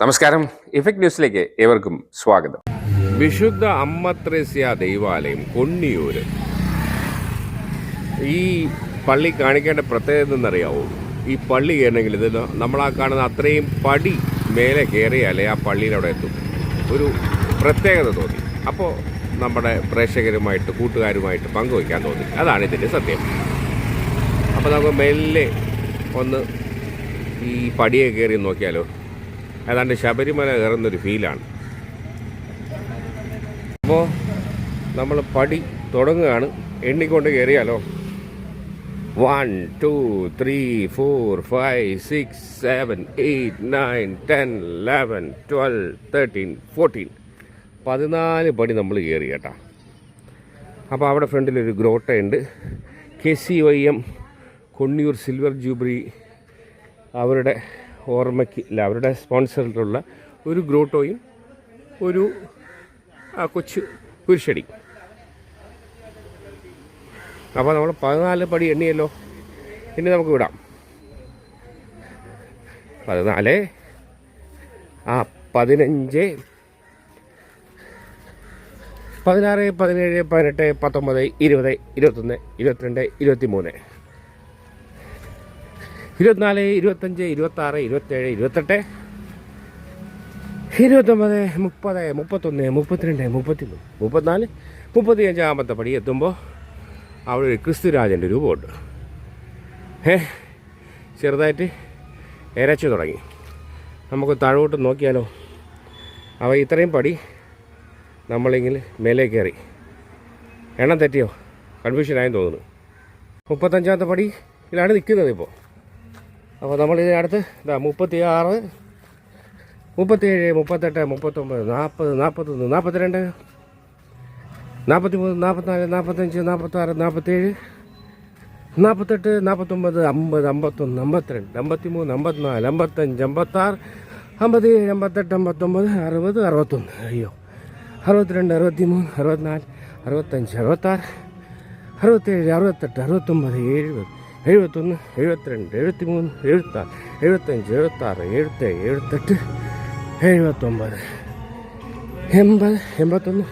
നമസ്കാരം. ഇഫക്ട് ന്യൂസിലേക്ക് ഏവർക്കും സ്വാഗതം. വിശുദ്ധ അമ്മത്രേസ്യ ദൈവാലയം കൊണ്ണിയൂര്. ഈ പള്ളി കാണിക്കേണ്ട പ്രത്യേകത എന്നറിയാവോ ഈ പള്ളി കയറണമെങ്കിൽ ഇത് നമ്മളാ കാണുന്ന അത്രയും പടി മേലെ കയറിയാലേ ആ പള്ളിയിൽ അവിടെ എത്തും. ഒരു പ്രത്യേകത തോന്നി. അപ്പോൾ നമ്മുടെ പ്രേക്ഷകരുമായിട്ട് കൂട്ടുകാരുമായിട്ട് പങ്കുവയ്ക്കാൻ തോന്നി. അതാണ് ഇതിന്റെ സത്യം. അപ്പോൾ നമുക്ക് മെല്ലെ ഒന്ന് ഈ പടിയെ കയറി നോക്കിയാലോ? ഏതാണ്ട് ശബരിമല കയറുന്നൊരു ഫീലാണ്. അപ്പോൾ നമ്മൾ പടി തുടങ്ങുകയാണ്. എണ്ണിക്കൊണ്ട് കയറിയാലോ? One two three four five six seven eight nine ten eleven twelve thirteen fourteen പതിനാല് പടി നമ്മൾ കയറി കേട്ടോ. അപ്പോൾ അവിടെ ഫ്രണ്ടിലൊരു ഗ്രോട്ടയുണ്ട്. K C Y M Konniyur silver jubilee അവരുടെ ഓർമ്മയ്ക്ക് അല്ല അവരുടെ സ്പോൺസറിലുള്ള ഒരു ഗ്രോട്ടോയും ഒരു ആ, കൊച്ചു കുരിശടി. അപ്പോൾ നമ്മൾ പതിനാല് പടി എണ്ണിയല്ലോ. ഇനി നമുക്ക് വിടാം. പതിനാല് ആ പതിനഞ്ച് പതിനാറ് പതിനേഴ് പതിനെട്ട് പത്തൊമ്പത് ഇരുപത് ഇരുപത്തൊന്ന് ഇരുപത്തിരണ്ട് ഇരുപത്തി മൂന്ന് ഇരുപത്തിനാല് ഇരുപത്തഞ്ച് ഇരുപത്താറ് ഇരുപത്തേഴ് ഇരുപത്തെട്ട് ഇരുപത്തൊമ്പത് മുപ്പത് മുപ്പത്തൊന്ന് മുപ്പത്തിരണ്ട് മുപ്പത്തിമൂന്ന് മുപ്പത്തിനാല് മുപ്പത്തിയഞ്ചാമത്തെ പടി എത്തുമ്പോൾ അവിടെ ഒരു ക്രിസ്തുരാജന്റെ രൂപമുണ്ട്. ഏ ചെറുതായിട്ട് ഇരച്ചു തുടങ്ങി. നമുക്ക് താഴോട്ട് നോക്കിയാലോ? അവ ഇത്രയും പടി നമ്മളിങ്ങനെ മേലെ കയറി. എണ്ണം തെറ്റിയോ? കൺഫ്യൂഷനായെന്ന് തോന്നുന്നു. മുപ്പത്തഞ്ചാമത്തെ പടിയിലാണ് നിൽക്കുന്നത് ഇപ്പോൾ അപ്പോൾ നമ്മൾ ഇതിനടുത്ത് ഇതാ മുപ്പത്തി ആറ് മുപ്പത്തിയേഴ് മുപ്പത്തെട്ട് മുപ്പത്തൊമ്പത് നാൽപ്പത് നാൽപ്പത്തൊന്ന് നാൽപ്പത്തിരണ്ട് നാൽപ്പത്തി മൂന്ന് നാൽപ്പത്തിനാല് നാൽപ്പത്തഞ്ച് നാൽപ്പത്താറ് നാൽപ്പത്തേഴ് നാൽപ്പത്തെട്ട് നാൽപ്പത്തൊമ്പത് അമ്പത് അമ്പത്തൊന്ന് അമ്പത്തിരണ്ട് അമ്പത്തി മൂന്ന് അമ്പത്തിനാല് അമ്പത്തഞ്ച് അമ്പത്താറ് അമ്പത്തേഴ് അമ്പത്തെട്ട് അമ്പത്തൊമ്പത് അറുപത് അറുപത്തൊന്ന്. അയ്യോ. അറുപത്തിരണ്ട് അറുപത്തി മൂന്ന് അറുപത്തിനാല് അറുപത്തഞ്ച് അറുപത്താറ് അറുപത്തേഴ് അറുപത്തെട്ട് അറുപത്തൊമ്പത് എഴുപത്. എഴുപത്തൊന്ന് എഴുപത്തിരണ്ട് എഴുപത്തി മൂന്ന് എഴുപത്താറ് എഴുപത്തഞ്ച് എഴുപത്താറ് എഴുപത്തേഴ് എഴുപത്തെട്ട് എഴുപത്തൊമ്പത് എൺപത് എൺപത്തൊന്ന്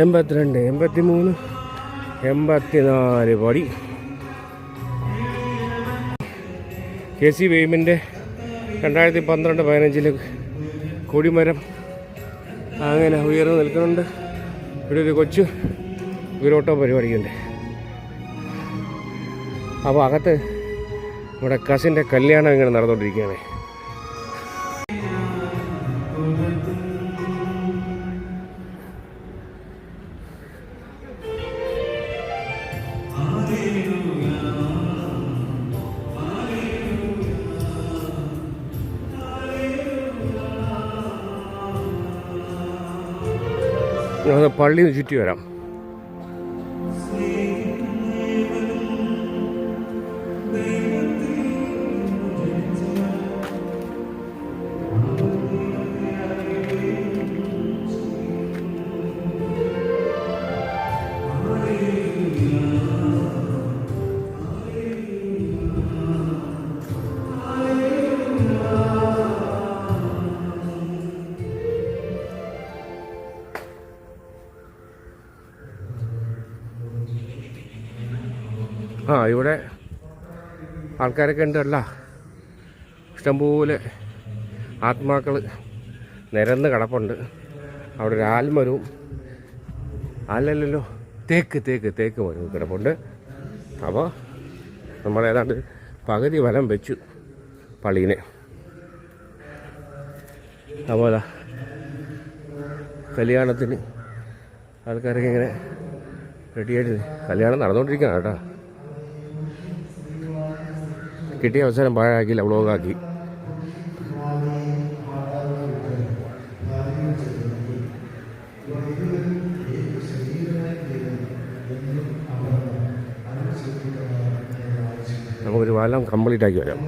എൺപത്തിരണ്ട് എൺപത്തി മൂന്ന് എൺപത്തിനാല് പടി. കെ സി വേമിന്റെ രണ്ടായിരത്തി പന്ത്രണ്ട് പതിനഞ്ചിൽ കൊടിമരം അങ്ങനെ ഉയർന്നു നിൽക്കുന്നുണ്ട്. ഇവിടെ ഒരു കൊച്ചു ഉയരോട്ടോ പരിപാടിയുണ്ട്. അപ്പോൾ അകത്ത് നമ്മുടെ കസിന്റെ കല്യാണം ഇങ്ങനെ നടന്നുകൊണ്ടിരിക്കുകയാണ്. പള്ളിയിൽ നിന്ന് ചുറ്റി വരാം. ആ ഇവിടെ ആൾക്കാരൊക്കെ ഉണ്ടല്ല. ഇഷ്ടംപോലെ ആത്മാക്കൾ നിരന്ന് കിടപ്പുണ്ട്. അവിടെ ഒരു ആൽമരവും അല്ലല്ലോ തേക്ക് തേക്ക് തേക്ക് മരവും കിടപ്പുണ്ട്. അപ്പോൾ നമ്മൾ ഏതാണ്ട് പകുതി വലം വെച്ചു പള്ളീനെ. അപ്പോൾ കല്യാണത്തിന് ആൾക്കാരൊക്കെ ഇങ്ങനെ റെഡിയായിട്ട് കല്യാണം നടന്നുകൊണ്ടിരിക്കുകയാണ് കേട്ടോ. കിട്ടിയ അവസരം പാഴാക്കിയില്ല വ്ളോഗാക്കി നമുക്കൊരു വാലം കംപ്ലീറ്റ് ആക്കി വരാം.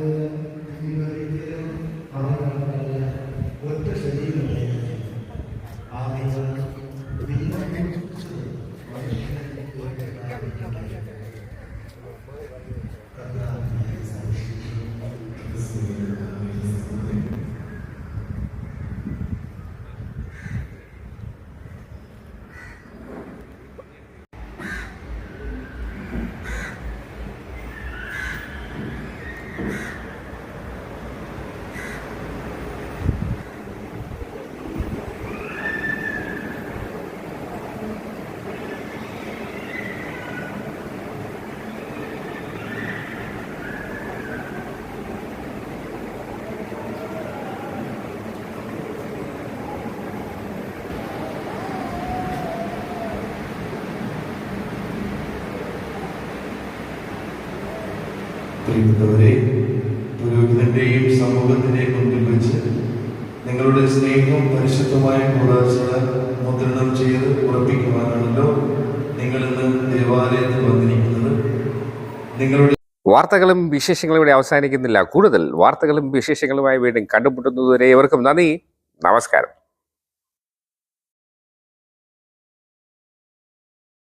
പ്രിയപ്പെട്ടവരെ പുരോഹിതന്റെയും സമൂഹത്തിന്റെയും മുന്നിൽ വെച്ച് നിങ്ങളുടെ സ്നേഹവും പരിശുദ്ധമായ കൂടാശ മുദ്രണം ചെയ്ത് ഉറപ്പിക്കുവാനാണല്ലോ നിങ്ങൾ ഇന്ന് ദേവാലയത്തിൽ വന്നിരിക്കുന്നത്. നിങ്ങളുടെ വാർത്തകളും വിശേഷങ്ങളും അവസാനിക്കുന്നില്ല. കൂടുതൽ വാർത്തകളും വിശേഷങ്ങളുമായി വീണ്ടും കണ്ടുമുട്ടുന്നതുവരെ ഏവർക്കും നന്ദി. നമസ്കാരം.